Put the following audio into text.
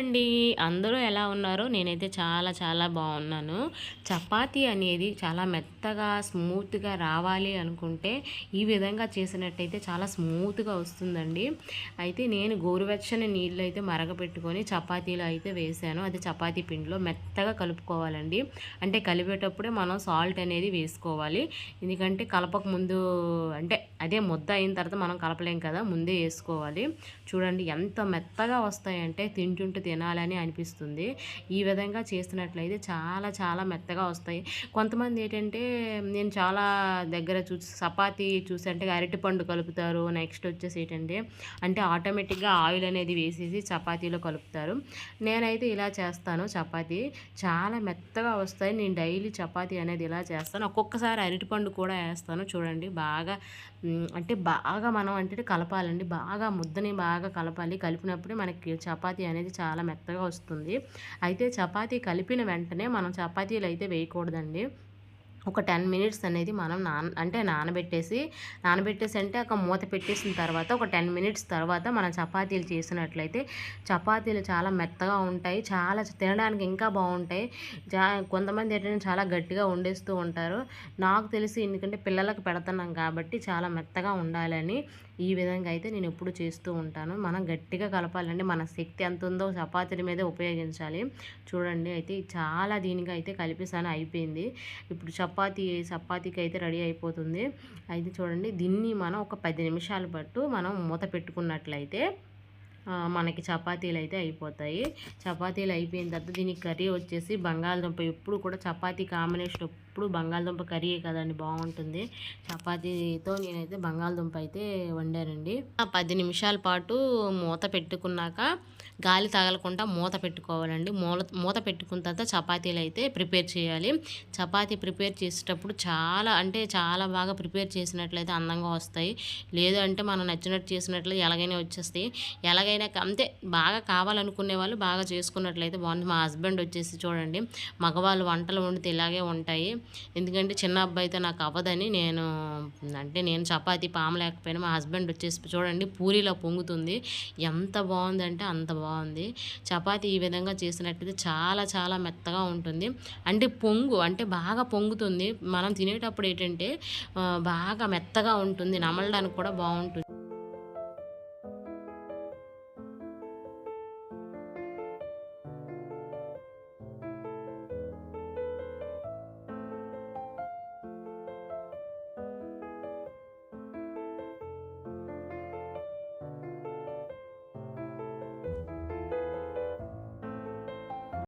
అండి. అందరూ ఎలా ఉన్నారో నేనైతే చాలా చాలా బాగున్నాను. చపాతీ అనేది చాలా మెత్తగా స్మూత్గా రావాలి అనుకుంటే ఈ విధంగా చేసినట్టయితే చాలా స్మూత్గా వస్తుందండి. అయితే నేను గోరువెచ్చని నీళ్ళు అయితే మరగపెట్టుకొని చపాతీలో అయితే వేసాను. అది చపాతీ పిండిలో మెత్తగా కలుపుకోవాలండి. అంటే కలిపేటప్పుడే మనం సాల్ట్ అనేది వేసుకోవాలి. ఎందుకంటే కలపక ముందు అంటే అదే ముద్ద అయిన తర్వాత మనం కలపలేం కదా ముందే వేసుకోవాలి. చూడండి ఎంత మెత్తగా వస్తాయంటే తింటుంటే తినాలని అనిపిస్తుంది. ఈ విధంగా చేసినట్లయితే చాలా చాలా మెత్తగా వస్తాయి. కొంతమంది ఏంటంటే నేను చాలా దగ్గర చూసి చపాతీ చూసి అంటే అరటిపండు కలుపుతారు. నెక్స్ట్ వచ్చేసి ఏంటంటే అంటే ఆటోమేటిక్గా ఆయిల్ అనేది వేసేసి చపాతీలో కలుపుతారు. నేనైతే ఇలా చేస్తాను చపాతీ. చాలా మెత్తగా వస్తాయి. నేను డైలీ చపాతీ అనేది ఇలా చేస్తాను. ఒక్కొక్కసారి అరటిపండు కూడా వేస్తాను. చూడండి బాగా అంటే బాగా మనం అంటే కలపాలండి. బాగా ముద్దని బాగా కలపాలి. కలిపినప్పుడే మనకి చపాతీ అనేది చాలా చాలా మెత్తగా వస్తుంది. అయితే చపాతీ కలిపిన వెంటనే మనం చపాతీలు అయితే వేయకూడదండి. ఒక టెన్ మినిట్స్ అనేది మనం నాన అంటే నానబెట్టేసి నానబెట్టేసి అంటే ఒక మూత పెట్టేసిన తర్వాత ఒక టెన్ మినిట్స్ తర్వాత మనం చపాతీలు చేసినట్లయితే చపాతీలు చాలా మెత్తగా ఉంటాయి చాలా తినడానికి ఇంకా బాగుంటాయి. జా కొంతమంది ఏంటంటే చాలా గట్టిగా వండేస్తూ ఉంటారు. నాకు తెలిసి ఎందుకంటే పిల్లలకు పెడుతున్నాం కాబట్టి చాలా మెత్తగా ఉండాలని ఈ విధంగా అయితే నేను ఎప్పుడు చేస్తూ ఉంటాను. మనం గట్టిగా కలపాలండి మన శక్తి ఎంత ఉందో చపాతీల మీద ఉపయోగించాలి. చూడండి అయితే చాలా దీనిగా అయితే కలిపేసాను అయిపోయింది. ఇప్పుడు చప చపాతీ చపాతీకి అయితే రెడీ అయిపోతుంది. అయితే చూడండి దీన్ని మనం ఒక పది నిమిషాల పట్టు మనం మూత పెట్టుకున్నట్లయితే మనకి చపాతీలు అయితే అయిపోతాయి. చపాతీలు అయిపోయిన తర్వాత దీనికి కర్రీ వచ్చేసి బంగాళదుంప. ఎప్పుడు కూడా చపాతీ కాంబినేషన్ ఎప్పుడు బంగాళదుంప కర్రీయే కదండి బాగుంటుంది. చపాతీతో నేనైతే బంగాళదుంప అయితే వండానండి. పది నిమిషాల పాటు మూత పెట్టుకున్నాక గాలి తగలకుండా మూత పెట్టుకోవాలండి. మూల మూత పెట్టుకున్న తర్వాత చపాతీలు అయితే ప్రిపేర్ చేయాలి. చపాతీ ప్రిపేర్ చేసేటప్పుడు చాలా అంటే చాలా బాగా ప్రిపేర్ చేసినట్లయితే అందంగా వస్తాయి. లేదు అంటే మనం నచ్చినట్టు చేసినట్లు ఎలాగైనా వచ్చేస్తాయి. ఎలాగైనా అంతే బాగా కావాలనుకునే వాళ్ళు బాగా చేసుకున్నట్లయితే బాగుంది. మా హస్బెండ్ వచ్చేసి చూడండి మగవాళ్ళు వంటలు వండితే ఇలాగే ఉంటాయి. ఎందుకంటే చిన్న అబ్బాయితో నాకు అవ్వదని నేను అంటే నేను చపాతీ పామలేకపోయినా మా హస్బెండ్ వచ్చేసి చూడండి పూరిలా పొంగుతుంది. ఎంత బాగుందంటే అంత బాగుంది. చపాతీ ఈ విధంగా చేసినట్టయితే చాలా చాలా మెత్తగా ఉంటుంది. అంటే పొంగు అంటే బాగా పొంగుతుంది. మనం తినేటప్పుడు ఏంటంటే బాగా మెత్తగా ఉంటుంది. నమలడానికి కూడా బాగుంటుంది.